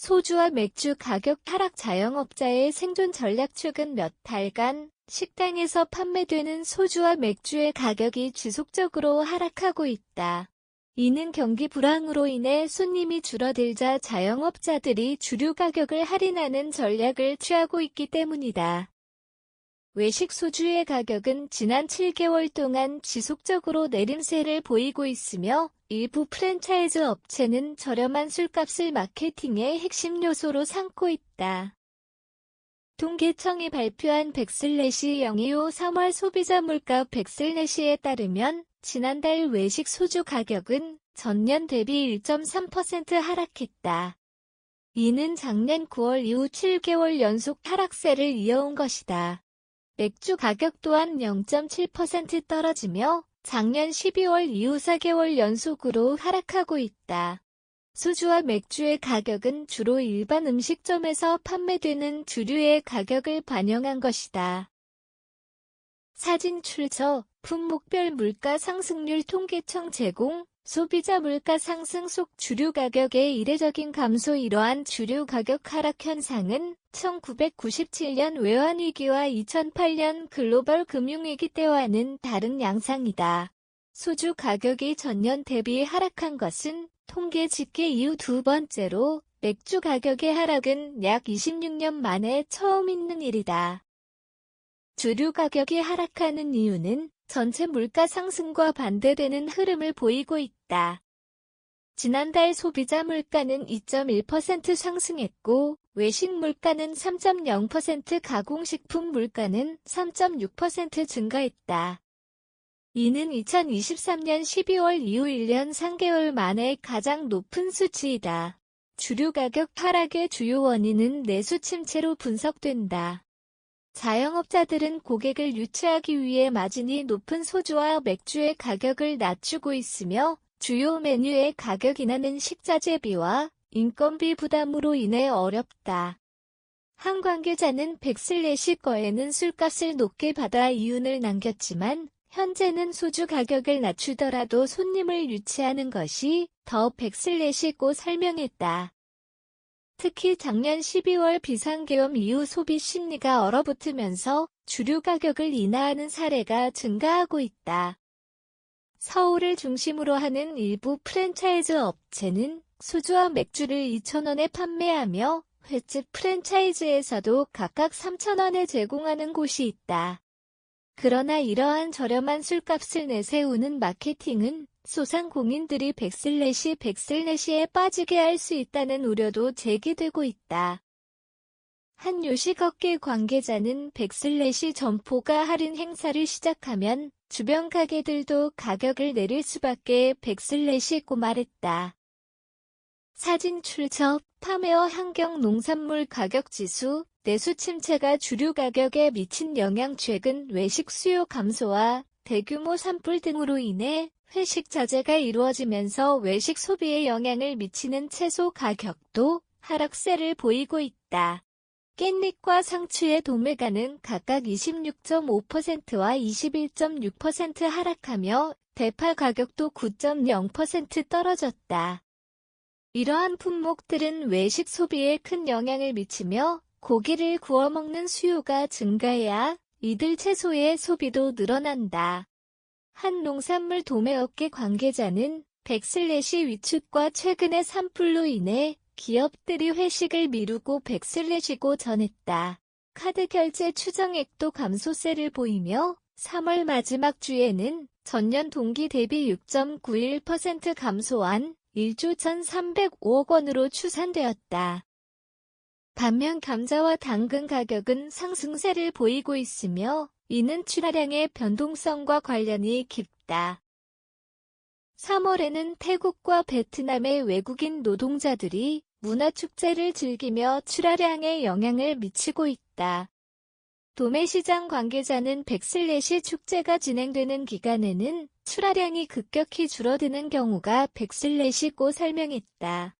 소주와 맥주 가격 하락 자영업자의 생존 전략 최근 몇 달간 식당에서 판매되는 소주와 맥주의 가격이 지속적으로 하락하고 있다. 이는 경기 불황으로 인해 손님이 줄어들자 자영업자들이 주류 가격을 할인하는 전략을 취하고 있기 때문이다. 외식 소주의 가격은 지난 7개월 동안 지속적으로 내림세를 보이고 있으며 일부 프랜차이즈 업체는 저렴한 술값을 마케팅의 핵심 요소로 삼고 있다. 통계청이 발표한 백슬래시 025 3월 소비자 물가 백슬래시에 따르면 지난달 외식 소주 가격은 전년 대비 1.3% 하락했다. 이는 작년 9월 이후 7개월 연속 하락세를 이어온 것이다. 맥주 가격 또한 0.7% 떨어지며 작년 12월 이후 4개월 연속으로 하락하고 있다. 소주와 맥주의 가격은 주로 일반 음식점에서 판매되는 주류의 가격을 반영한 것이다. 사진 출처, 품목별 물가 상승률 통계청 제공, 소비자 물가 상승 속 주류 가격의 이례적인 감소 이러한 주류 가격 하락 현상은 1997년 외환위기와 2008년 글로벌 금융위기 때와는 다른 양상이다. 소주 가격이 전년 대비 하락한 것은 통계 집계 이후 두 번째로 맥주 가격의 하락은 약 26년 만에 처음 있는 일이다. 주류 가격이 하락하는 이유는 전체 물가 상승과 반대되는 흐름을 보이고 있다. 지난달 소비자 물가는 2.1% 상승했고 외식 물가는 3.0% 가공식품 물가는 3.6% 증가했다. 이는 2023년 12월 이후 1년 3개월 만에 가장 높은 수치이다. 주류 가격 하락의 주요 원인은 내수 침체로 분석된다. 자영업자들은 고객을 유치하기 위해 마진이 높은 소주와 맥주의 가격을 낮추고 있으며 주요 메뉴의 가격 인하는 식자재비와 인건비 부담으로 인해 어렵다. 한 관계자는 백슬래시 거에는 술값을 높게 받아 이윤을 남겼지만 현재는 소주 가격을 낮추더라도 손님을 유치하는 것이 더 백슬래시고 설명했다. 특히 작년 12월 비상계엄 이후 소비 심리가 얼어붙으면서 주류 가격을 인하하는 사례가 증가하고 있다. 서울을 중심으로 하는 일부 프랜차이즈 업체는 소주와 맥주를 2,000원에 판매하며 횟집 프랜차이즈에서도 각각 3,000원에 제공하는 곳이 있다. 그러나 이러한 저렴한 술값을 내세우는 마케팅은 소상공인들이 백슬래시 백슬래시에 빠지게 할 수 있다는 우려도 제기되고 있다. 한 요식업계 관계자는 백슬래시 점포가 할인 행사를 시작하면 주변 가게들도 가격을 내릴 수밖에 백슬래시고 말했다. 사진 출처 파메어 환경 농산물 가격 지수 내수 침체가 주류 가격에 미친 영향 최근 외식 수요 감소와 대규모 산불 등으로 인해 회식 자제가 이루어지면서 외식 소비에 영향을 미치는 채소 가격도 하락세를 보이고 있다. 깻잎과 상추의 도매가는 각각 26.5%와 21.6% 하락하며 대파 가격도 9.0% 떨어졌다. 이러한 품목들은 외식 소비에 큰 영향을 미치며 고기를 구워 먹는 수요가 증가해야 이들 채소의 소비도 늘어난다. 한 농산물 도매업계 관계자는 백슬래시 위축과 최근의 산불로 인해 기업들이 회식을 미루고 백슬래시고 전했다. 카드 결제 추정액도 감소세를 보이며 3월 마지막 주에는 전년 동기 대비 6.91% 감소한 1조 1,305억 원으로 추산되었다. 반면 감자와 당근 가격은 상승세를 보이고 있으며 이는 출하량의 변동성과 관련이 깊다. 3월에는 태국과 베트남의 외국인 노동자들이 문화축제를 즐기며 출하량에 영향을 미치고 있다. 도매시장 관계자는 백슬래시 축제가 진행되는 기간에는 출하량이 급격히 줄어드는 경우가 백슬래시고 설명했다.